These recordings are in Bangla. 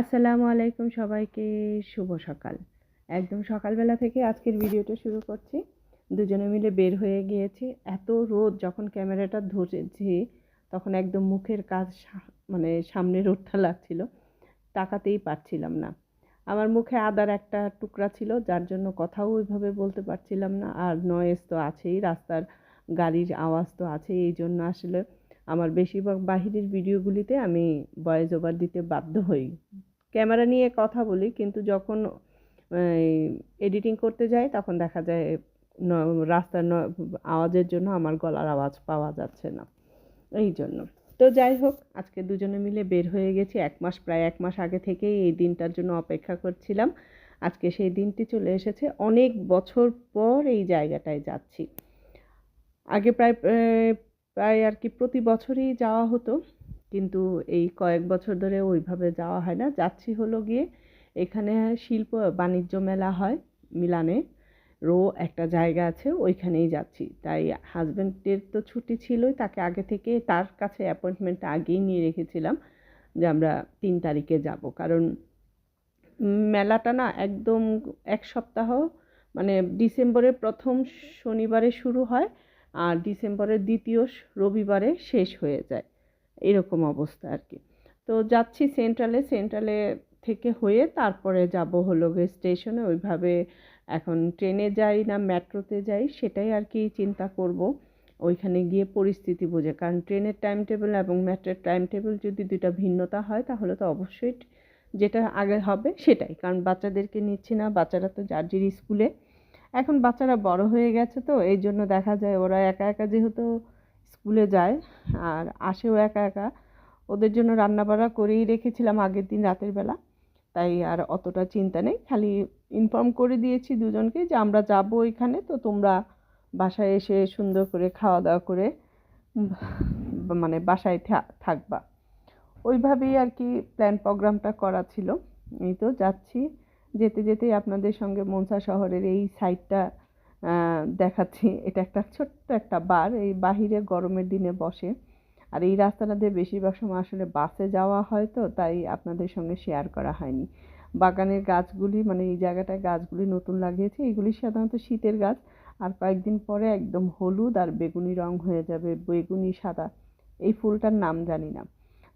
আসসালামু আলাইকুম সবাইকে, শুভ সকাল। একদম সকালবেলা থেকে আজকের ভিডিওটা শুরু করছি। দুজনে মিলে বের হয়ে গিয়েছি। এত রোদ যখন ক্যামেরাটা ধরেছি, তখন একদম মুখের কাজ মানে সামনে রোদটা লাগছিল, তাকাতেই পারছিলাম না। আমার মুখে আদার একটা টুকরা ছিল, যার জন্য কথাও ওইভাবে বলতে পারছিলাম না, আর নয়েজ তো আছেই, রাস্তার গাড়ির আওয়াজ তো আছেই, এই জন্য আসলে আমার বেশিরভাগ বাহিরের ভিডিওগুলিতে আমি ভয়েস ওভার দিতে বাধ্য হই। ক্যামেরা নিয়ে কথা বলি, কিন্তু যখন এডিটিং করতে যাই, তখন দেখা যায় রাস্তার আওয়াজের জন্য আমার গলার আওয়াজ পাওয়া যাচ্ছে না। এই জন্য। তো যাই হোক, আজকে দুজনে মিলে বের হয়ে গেছি। এক মাস, প্রায় এক মাস আগে থেকেই এই দিনটার জন্য অপেক্ষা করছিলাম। আজকে সেই দিনটি চলে এসেছে। অনেক বছর পর এই জায়গাটায় যাচ্ছি। আগে প্রায় প্রায় আর কি প্রতি বছরই যাওয়া হতো। কিন্তু এই কয়েক বছর ধরে ওইভাবে যাওয়া হয় না। যাচ্ছি হলো গিয়ে এখানে শিল্প বাণিজ্য মেলা হয় মিলানে। রো একটা জায়গা আছে, ওইখানেই যাচ্ছি। তাই হাজব্যান্ডের তো ছুটি ছিলই, তাকে আগে থেকে তার কাছে অ্যাপয়েন্টমেন্টটা আগেই নিয়ে রেখেছিলাম যে আমরা তিন তারিখে যাব। কারণ মেলাটা না একদম এক সপ্তাহ মানে ডিসেম্বরের প্রথম শনিবারে শুরু হয়। আর ডিসেম্বরের দ্বিতীয় রবিবারে শেষ হয়ে যায়। এরকম অবস্থা আর কি। তো যাচ্ছি সেন্ট্রালে সেন্ট্রালে থেকে হয়ে তারপরে যাব হলো গিয়ে স্টেশনে। ওইভাবে এখন ট্রেনে যাই না মেট্রোতে যাই সেটাই আর কি চিন্তা করব। ওইখানে গিয়ে পরিস্থিতি বোঝে। কারণ ট্রেনের টাইম টেবিল এবং মেট্রোর টাইম টেবিল যদি দুইটা ভিন্নতা হয় তাহলে তো অবশ্যই যেটা আগে হবে সেটাই। কারণ বাচ্চাদেরকে নিচ্ছি না। বাচ্চারা তো যার যার স্কুলে এখন বাচ্চারা বড় হয়ে গেছে তো, এই জন্য দেখা যায় ওরা একা একা যেহেতু স্কুলে যায় আর আসেও একা একা, ওদের জন্য রান্নাবাড়া করেই রেখেছিলাম আগের দিন রাতের বেলা। তাই আর অতটা চিন্তা নেই, খালি ইনফর্ম করে দিয়েছি দুজনকে যে আমরা যাব ওইখানে, তো তোমরা বাসায় এসে সুন্দর করে খাওয়া দাওয়া করে মানে বাসায় থাকবা। ওইভাবেই আর কি প্ল্যান প্রোগ্রামটা করা ছিল। এই তো যাচ্ছি। যেতে যেতেই আপনাদের সঙ্গে মনসা শহরের এই সাইডটা দেখাচ্ছি। এটা একটা ছোট্ট একটা বার এই বাহিরে গরমের দিনে বসে। আর এই রাস্তাটা দিয়ে বেশিরভাগ সময় আসলে বাসে যাওয়া হয় তো, তাই আপনাদের সঙ্গে শেয়ার করা হয়নি। বাগানের গাছগুলি মানে এই জায়গাটায় গাছগুলি নতুন লাগিয়েছে, এগুলি সাধারণত শীতের গাছ। আর কয়েকদিন পরে একদম হলুদ আর বেগুনি রং হয়ে যাবে, বেগুনি সাদা। এই ফুলটার নাম জানি না।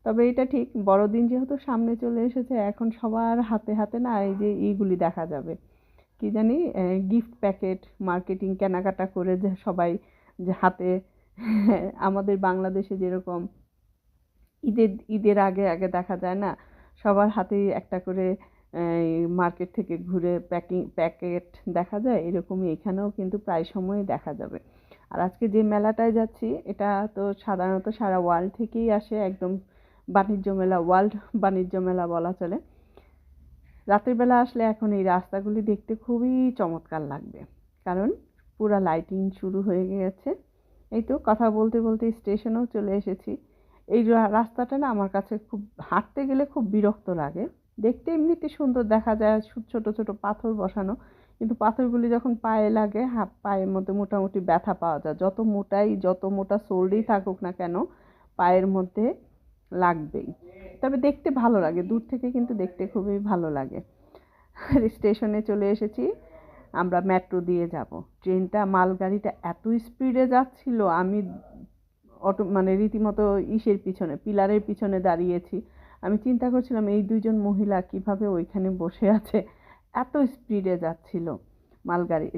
তবে এটা ঠিক, বড়দিন যেহেতু সামনে চলে এসেছে, এখন সবার হাতে হাতে না এই যে এইগুলি দেখা যাবে। কি জানি গিফট প্যাকেট মার্কেটিং কেনাকাটা করে যে সবাই যে হাতে, আমাদের বাংলাদেশে যেরকম ঈদের ঈদের আগে আগে দেখা যায় না, সবার হাতেই একটা করে মার্কেট থেকে ঘুরে প্যাকিং প্যাকেট দেখা যায়, এরকমই এখানেও কিন্তু প্রায় সময়ই দেখা যাবে। আর আজকে যে মেলাটায় যাচ্ছি, এটা তো সাধারণত সারা ওয়ার্ল্ড থেকেই আসে, একদম বাণিজ্য মেলা, ওয়ার্ল্ড বাণিজ্য মেলা বলা চলে। রাতের বেলা আসলে এখন এই রাস্তাগুলি দেখতে খুবই চমৎকার লাগবে। কারণ পুরা লাইটিং শুরু হয়ে গেছে। এই তো কথা বলতে বলতে স্টেশনেও চলে এসেছি। এই রাস্তাটা না আমার কাছে খুব, হাঁটতে গেলে খুব বিরক্ত লাগে। দেখতে এমনিতে সুন্দর দেখা যায় ছোট ছোট পাথর বসানো। কিন্তু পাথরগুলি যখন পায়ে লাগে, হাত পায়ের মধ্যে মোটামুটি ব্যথা পাওয়া যায়। যত মোটাই, যত মোটা সোলডেই থাকুক না কেন, পায়ের মধ্যে লাগবেই। তবে দেখতে ভালো লাগে, দূর থেকে কিন্তু দেখতে খুবই ভালো লাগে। স্টেশনে চলে এসেছি, আমরা মেট্রো দিয়ে যাব। ট্রেনটা, মালগাড়িটা এত স্পিডে যাচ্ছিল, আমি অটো মানে রীতিমতো ইসের পিছনে, পিলারের পিছনে দাঁড়িয়েছি। আমি চিন্তা করছিলাম, এই দুইজন মহিলা কীভাবে ওইখানে বসে আছে? এত স্পিডে যাচ্ছিল মালগাড়ি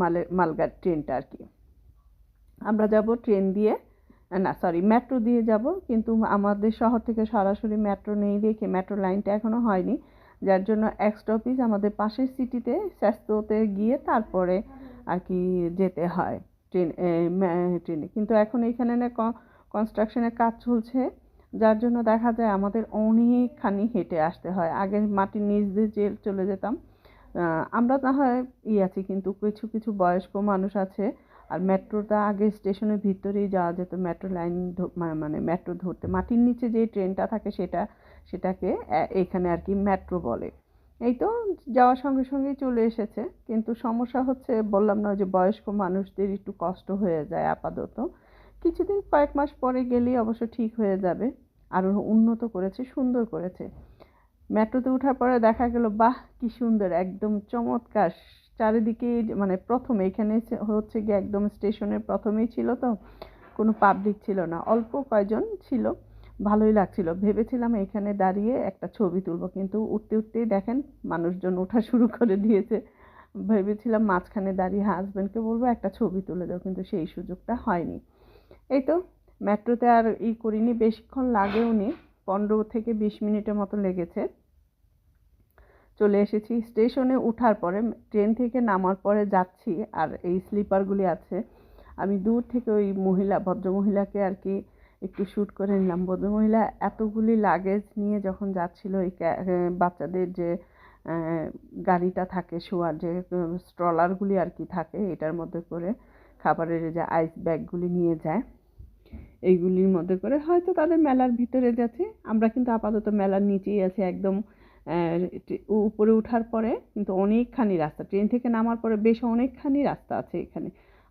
মালে, মালগাড়ি, ট্রেনটা আর কি। আমরা যাব ট্রেন দিয়ে না সরি মেট্রো দিয়ে যাব, কিন্তু আমাদের শহর থেকে সরাসরি মেট্রো নেই দেখে মেট্রো লাইনটা এখনও হয়নি। যার জন্য এক স্টপেজ আমাদের পাশের সিটিতে স্বাস্থ্যতে গিয়ে তারপরে আর কি যেতে হয় ট্রেন ট্রেনে। কিন্তু এখন এইখানে না কনস্ট্রাকশনের কাজ চলছে, যার জন্য দেখা যায় আমাদের অনেকখানি হেঁটে আসতে হয়। আগে মাটির নিচ দিয়ে চলে যেতাম আমরা না হয় ই আছি, কিন্তু কিছু কিছু বয়স্ক মানুষ আছে আর মেট্রোটা আগে স্টেশনের ভিতরেই যাওয়া যেত, মেট্রো লাইন মানে মেট্রো ধরতে। মাটির নিচে যে ট্রেনটা থাকে সেটা, সেটাকে এখানে আর কি মেট্রো বলে। এই তো যাওয়ার সঙ্গে সঙ্গেই চলে এসেছে। কিন্তু সমস্যা হচ্ছে, বললাম না যে বয়স্ক মানুষদের একটু কষ্ট হয়ে যায় আপাতত। কিছুদিন, কয়েক মাস পরে গেলেই অবশ্য ঠিক হয়ে যাবে। আরও উন্নত করেছে, সুন্দর করেছে। মেট্রোতে ওঠার পরে দেখা গেল, বাহ, কি সুন্দর, একদম চমৎকার চারিদিকে মানে প্রথমে এখানে হচ্ছে গিয়ে একদম স্টেশনের প্রথমেই ছিল তো, কোনো পাবলিক ছিল না। অল্প কয়জন ছিল, ভালোই লাগছিল। ভেবেছিলাম এখানে দাঁড়িয়ে একটা ছবি তুলব, কিন্তু উঠতে উঠতেই দেখেন মানুষজন ওঠা শুরু করে দিয়েছে। ভেবেছিলাম মাঝখানে দাঁড়িয়ে হাজব্যান্ডকে বলব, একটা ছবি তুলে দাও। কিন্তু সেই সুযোগটা হয়নি। এই তো, মেট্রোতে আর ই করিনি, বেশিক্ষণ লাগেও নি পনেরো থেকে বিশ মিনিটের মতো লেগেছে। চলে এসেছি। স্টেশনে উঠার পরে, ট্রেন থেকে নামার পরে যাচ্ছি আর এই স্লিপারগুলি আছে। আমি দূর থেকে ওই মহিলা, ভদ্রমহিলাকে আর কি একটু শ্যুট করে নিলাম। ভদ্রমহিলা এতগুলি লাগেজ নিয়ে যখন যাচ্ছিল এই বাচ্চাদের যে গাড়িটা থাকে, শোয়ার যে স্ট্রলারগুলি আর কি থাকে, এটার মধ্যে করে খাবারের যে আইস ব্যাগগুলি নিয়ে যায়। এইগুলির মধ্যে করে হয়তো তাদের মেলার ভিতরে যাচ্ছে। আমরা কিন্তু আপাতত মেলার নিচেই আছি, একদম উপরে ওঠার পরে কিন্তু অনেকখানি রাস্তা। ট্রেন থেকে নামার পরে বেশ অনেকখানি রাস্তা আছে এখানে।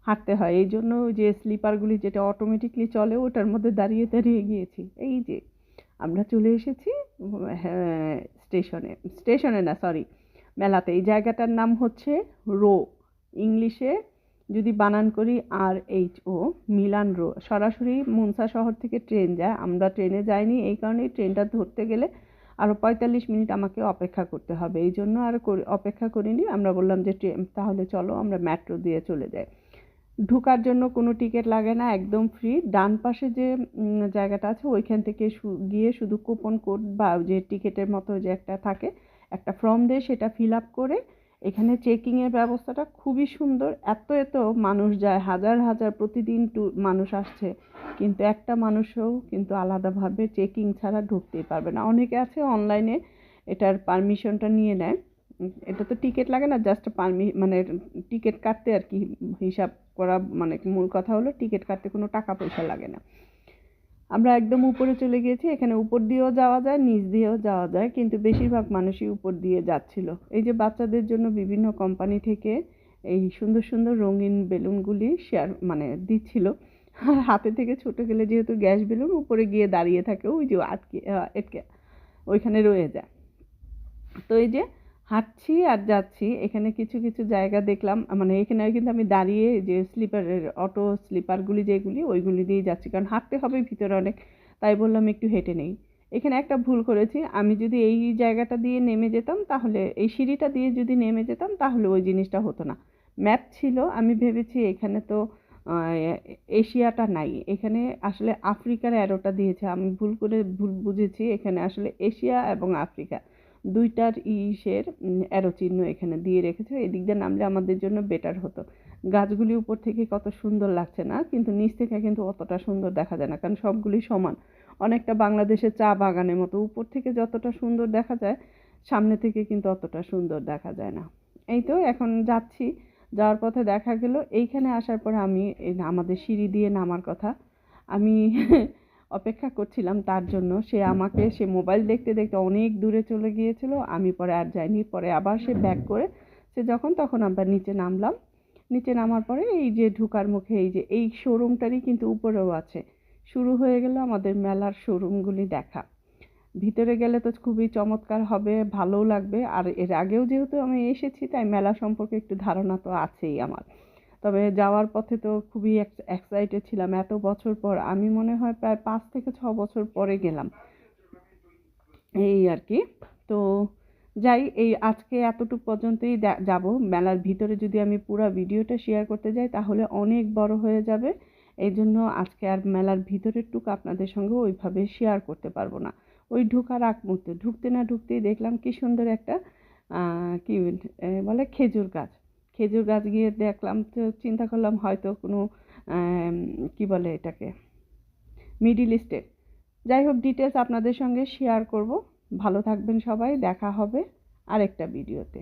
হাঁটতে হয়। এই জন্য যে স্লিপারগুলি যেটা অটোমেটিকলি চলে, ওটার মধ্যে দাঁড়িয়ে দাঁড়িয়ে গিয়েছি। এই যে, আমরা চলে এসেছি স্টেশনে। স্টেশনে না সরি মেলাতে। এই জায়গাটার নাম হচ্ছে রো। ইংলিশে যদি বানান করি আর এইচ ও, মিলান রো। সরাসরি মুনসা শহর থেকে ট্রেন যায়। আমরা ট্রেনে যাইনি। এই কারণেই ট্রেনটা ধরতে গেলে আরও পঁয়তাল্লিশ মিনিট আমাকে অপেক্ষা করতে হবে। এই জন্য আর অপেক্ষা করিনি। আমরা বললাম যে, ট্রেন, তাহলে চলো আমরা মেট্রো দিয়ে চলে যাই। ঢুকার জন্য কোনো টিকিট লাগে না, একদম ফ্রি। ডান পাশে যে জায়গাটা আছে, ওইখান থেকে গিয়ে শুধু কুপন কোড বা যে টিকিটের মতো যে একটা থাকে, একটা ফর্ম দিয়ে, সেটা ফিল আপ করে এখানে চেকিংয়ের ব্যবস্থাটা খুবই সুন্দর। এত এত মানুষ যায়, হাজার হাজার প্রতিদিন টু, মানুষ আসছে। কিন্তু একটা মানুষও কিন্তু আলাদাভাবে চেকিং ছাড়া ঢুকতেই পারবে না। অনেকে আছে অনলাইনে এটার পারমিশনটা নিয়ে নেয়। এটা তো টিকিট লাগে না জাস্ট পারমি মানে টিকিট কাটতে আর কি হিসাব করা মানে মূল কথা হলো টিকিট কাটতে কোনো টাকা পয়সা লাগে না। আমরা একদম উপরে চলে গিয়েছি, এখানে উপর দিয়েও যাওয়া যায়, নিচ দিয়েও যাওয়া যায়, কিন্তু বেশিরভাগ মানুষই উপর দিয়ে যাচ্ছিল। এই যে বাচ্চাদের জন্য বিভিন্ন কোম্পানি থেকে এই সুন্দর সুন্দর রঙিন বেলুনগুলি শেয়ার মানে দিচ্ছিল। আর হাতে থেকে ছোটো গেলে যেহেতু গ্যাস বেলুন, উপরে গিয়ে দাঁড়িয়ে থাকে, ওই যে আটকে এটকে, ওইখানে রয়ে যায়। তো এই যে হাঁটছি আর যাচ্ছি। এখানে কিছু কিছু জায়গা দেখলাম। মানে এখানে কিন্তু আমি দাঁড়িয়ে যে স্লিপারের অটো স্লিপারগুলি যেগুলি, ওইগুলি দিয়েই যাচ্ছি। কারণ হাঁটতে হবে ভিতরে অনেক। তাই বললাম একটু হেঁটে নেই। এখানে একটা ভুল করেছি। আমি যদি এই জায়গাটা দিয়ে নেমে যেতাম, তাহলে এই সিঁড়িটা দিয়ে যদি নেমে যেতাম, তাহলে ওই জিনিসটা হতো না। ম্যাপ ছিল। আমি ভেবেছি এখানে তো এশিয়াটা নাই। এখানে আসলে আফ্রিকার অ্যারোটা দিয়েছে। আমি ভুল করে ভুল বুঝেছি। এখানে আসলে এশিয়া এবং আফ্রিকা। দুইটার ইসের অ্যারো চিহ্ন এখানে দিয়ে রেখেছে। এদিক দিয়ে নামলে আমাদের জন্য বেটার হতো। গাছগুলি উপর থেকে কত সুন্দর লাগছে না? কিন্তু নিচ থেকে কিন্তু অতটা সুন্দর দেখা যায় না, কারণ সবগুলি সমান। অনেকটা বাংলাদেশের চা বাগানের মতো। উপর থেকে যতটা সুন্দর দেখা যায়, সামনে থেকে কিন্তু অতটা সুন্দর দেখা যায় না। এই তো, এখন যাচ্ছি। যাওয়ার পথে দেখা গেল। এইখানে আসার পরে আমি আমাদের সিঁড়ি দিয়ে নামার কথা। আমি অপেক্ষা করছিলাম তার জন্য। সে আমাকে সে মোবাইল দেখতে দেখতে অনেক দূরে চলে গিয়েছিল। আমি পরে আর যাইনি। পরে আবার সে ব্যাক করে সে যখন তখন আমরা নিচে নামলাম। নিচে নামার পরে এই যে ঢুকার মুখে এই যে এই শোরুমটারই কিন্তু উপরেও আছে। শুরু হয়ে গেল আমাদের মেলার শোরুমগুলি দেখা। ভিতরে গেলে তো খুবই চমৎকার হবে, ভালোও লাগবে। আর এর আগেও যেহেতু আমি এসেছি, তাই মেলা সম্পর্কে একটু ধারণা তো আছেই আমার। তবে যাওয়ার পথে তো খুবই এক্সাইটেড ছিলাম। এত বছর পর, আমি মনে হয় প্রায় পাঁচ থেকে ছ বছর পরে গেলাম। এই আর কি। তো যাই, এই আজকে এতটুকু পর্যন্তই যাব। মেলার ভিতরে যদি আমি পুরো ভিডিওটা শেয়ার করতে যাই, তাহলে অনেক বড় হয়ে যাবে। এই জন্য আজকে আর মেলার ভিতরের টুক আপনাদের সঙ্গে ওইভাবে শেয়ার করতে পারব না। ওই ঢোকার আগ মুহূর্তে, ঢুকতে না ঢুকতেই দেখলাম কি সুন্দর একটা কি বলে, খেজুর গাছ। খেজুর গাছ গিয়ে দেখলাম, তো চিন্তা করলাম হয়তো কোনো কি বলে এটাকে মিডিল ইস্টের যাই হোক ডিটেলস আপনাদের সঙ্গে শেয়ার করব। ভালো থাকবেন সবাই, দেখা হবে আরেকটা ভিডিওতে